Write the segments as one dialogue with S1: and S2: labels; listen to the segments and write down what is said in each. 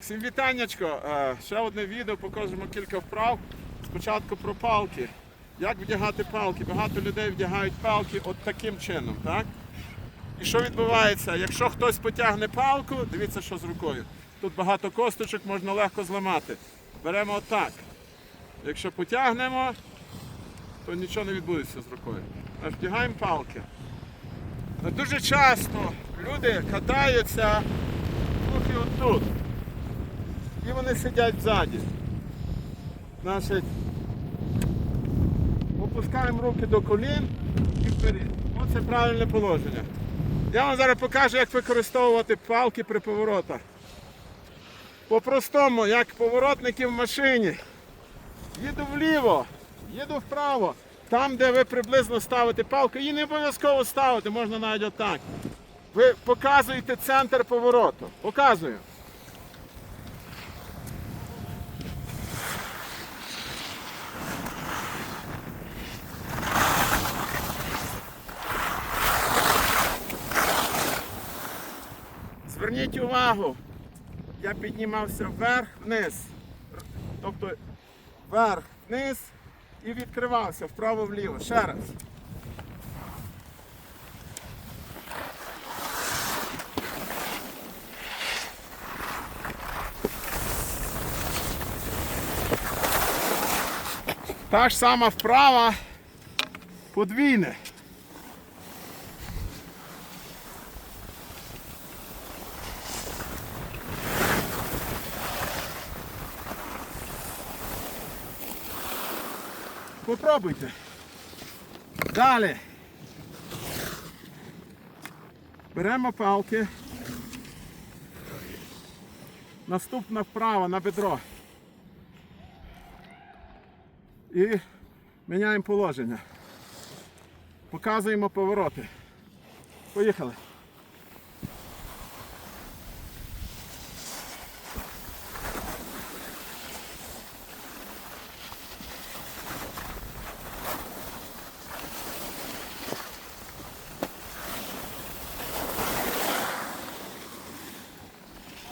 S1: Всім вітаннячко. Е, Ще одне відео, покажемо кілька вправ. Спочатку про палки. Як вдягати палки? Багато людей вдягають палки от таким чином, так? І що відбувається? Якщо хтось потягне палку, дивіться, що з рукою. Тут багато косточок можна легко зламати. Беремо отак. Якщо потягнемо, то нічого не відбудеться з рукою. Вдягаємо палки. Дуже часто люди катаються трохи отут. Вони сидять ззаді. Значить, опускаємо руки до колін і вперед. Оце правильне положення. Я вам зараз покажу, як використовувати палки при поворотах. По-простому, як поворотники в машині. Їду вліво, їду вправо. Там, де ви приблизно ставите палку, її не обов'язково ставити, можна навіть отак. Ви показуєте центр повороту. Показую. Зверніть увагу, я піднімався вверх-вниз. Тобто вверх-вниз і відкривався вправо-вліво. Ще раз. Та ж сама вправа подвійне. Попробуйте. Далі. Беремо палки. Наступна вправа на бедро. І міняємо положення. Показуємо повороти. Поїхали.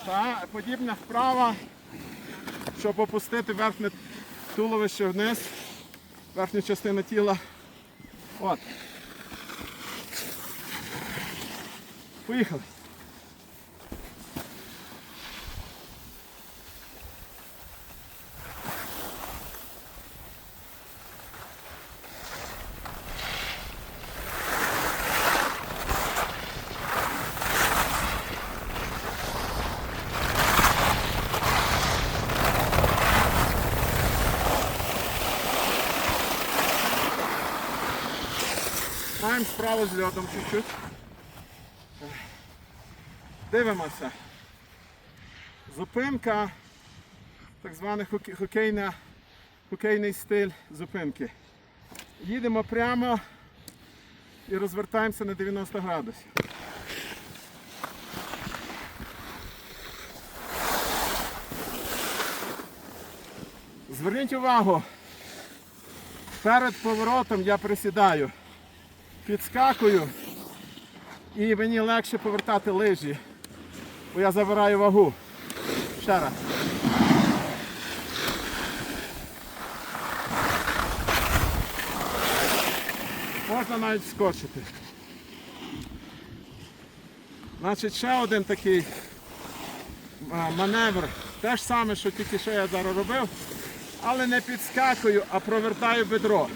S1: Та подібна вправа, щоб опустити верхнє туловище вниз, верхню частину тіла. От. Поїхали. Маємо справу з льодом чуть-чуть. Дивимося. Зупинка, так званий хокейна, хокейний стиль зупинки. Їдемо прямо і розвертаємося на 90 градусів. Зверніть увагу, перед поворотом я присідаю підскакую і мені легше повертати лижі, бо я забираю вагу. Ще раз. Можна навіть скочити. Значить, ще один такий маневр. Те ж саме, що тільки що я зараз робив, але не підскакую, а провертаю бедро.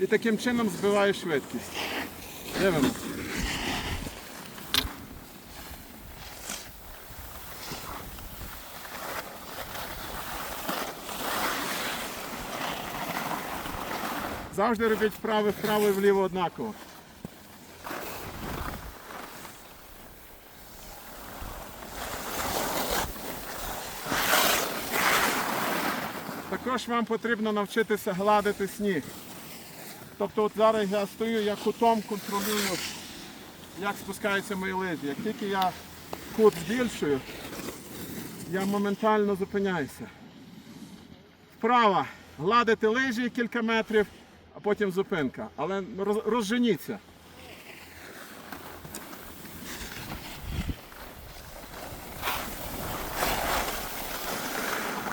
S1: І таким чином збиваю швидкість. Дивимося. Завжди робіть вправи вправо і вліво однаково. Також вам потрібно навчитися гладити сніг. Тобто от зараз я стою, я кутом контролюю, як спускаються мої лижі. Як тільки я кут збільшую, я моментально зупиняюся. Вправа гладити лижі кілька метрів, а потім зупинка. Але розженіться.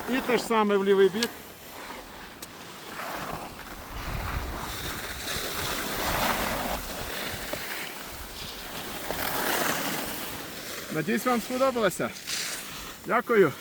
S1: І те ж саме в лівий бік. Надіюсь, вам сподобалося. Дякую.